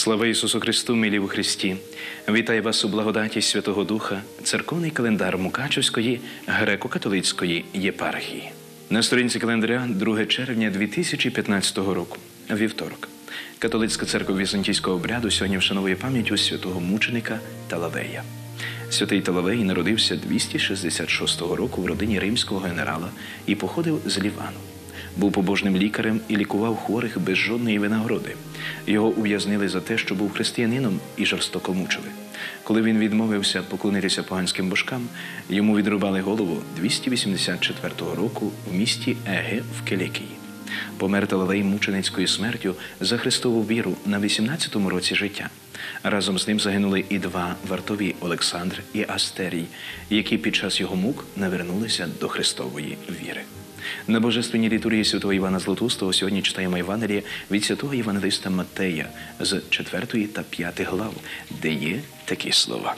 Слава Ісусу Христу, милі у Христі! Вітаю вас у благодаті Святого Духа, церковний календар Мукачівської греко-католицької єпархії. На сторінці календаря 2 червня 2015 року, вівторок. Католицька церква візантійського обряду сьогодні вшановує пам'ять у святого мученика Талавея. Святий Талавей народився 266 року в родині римського генерала і походив з Лівану. Був побожним лікарем і лікував хворих без жодної винагороди. Його ув'язнили за те, що був християнином і жорстоко мучили. Коли він відмовився поклонитися поганським божкам, йому відрубали голову 284 року в місті Еге в Келекії. Помер Талалей мученицькою смертю за Христову віру на 18-му році життя. Разом з ним загинули і два вартові Олександр і Астерій, які під час його мук навернулися до Христової віри. На божественній літургії святого Івана Златустого сьогодні читаємо Євангелія від святого Євангелиста Матея з 4 та 5 глав, де є такі слова.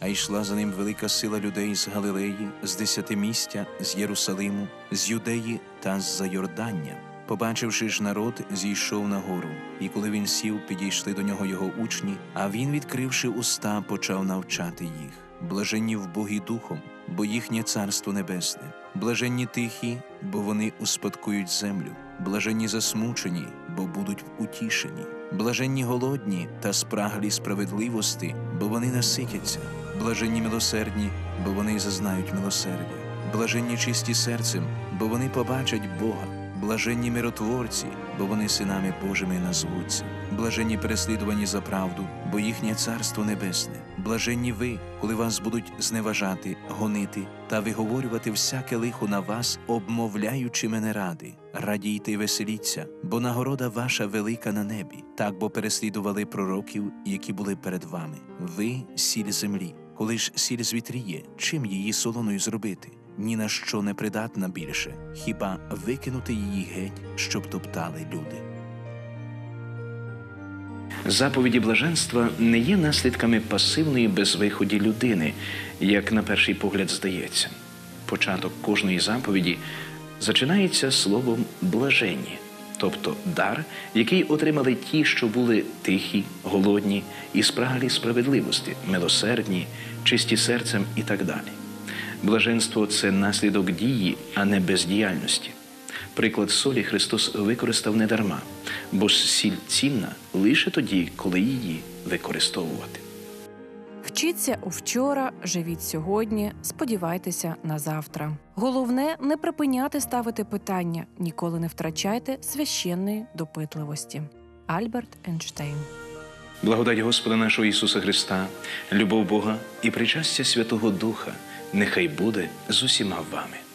А йшла за ним велика сила людей з Галилеї, з десятимістя, з Єрусалиму, з Юдеї та з Зайордання. Побачивши ж народ, зійшов на гору, і коли він сів, підійшли до нього його учні, а він, відкривши уста, почав навчати їх. Блаженні в Богі духом, бо їхнє царство небесне, блаженні тихі, бо вони успадкують землю, блаженні засмучені, бо будуть утішені, блаженні голодні та спраглі справедливості, бо вони наситяться, блаженні милосердні, бо вони зазнають милосердя, блаженні чисті серцем, бо вони побачать Бога. Блаженні миротворці, бо вони синами Божими назвуться, блаженні переслідувані за правду, бо їхнє царство небесне. Блаженні ви, коли вас будуть зневажати, гонити та виговорювати всяке лихо на вас, обмовляючи мене ради. Радійте й веселіться, бо нагорода ваша велика на небі, так бо переслідували пророків, які були перед вами. Ви сіль землі. Коли ж сіль звітріє, чим її солоною зробити? ні на що не придатна більше, хіба викинути її геть, щоб топтали люди. Заповіді блаженства не є наслідками пасивної безвиході людини, як на перший погляд здається. Початок кожної заповіді зачинається словом блаженні, тобто дар, який отримали ті, що були тихі, голодні і спраглі справедливості, милосердні, чисті серцем і так далі. Блаженство це наслідок дії, а не бездіяльності. Приклад солі Христос використав недарма, бо ж сіль цінна лише тоді, коли її використовувати. Вчіться у вчора, живіть сьогодні, сподівайтеся на завтра. Головне не припиняти ставити питання, ніколи не втрачайте священної допитливості. Альберт Ейнштейн Благодать Господа нашого Ісуса Христа, любов Бога і причастя Святого Духа нехай буде з усіма вами.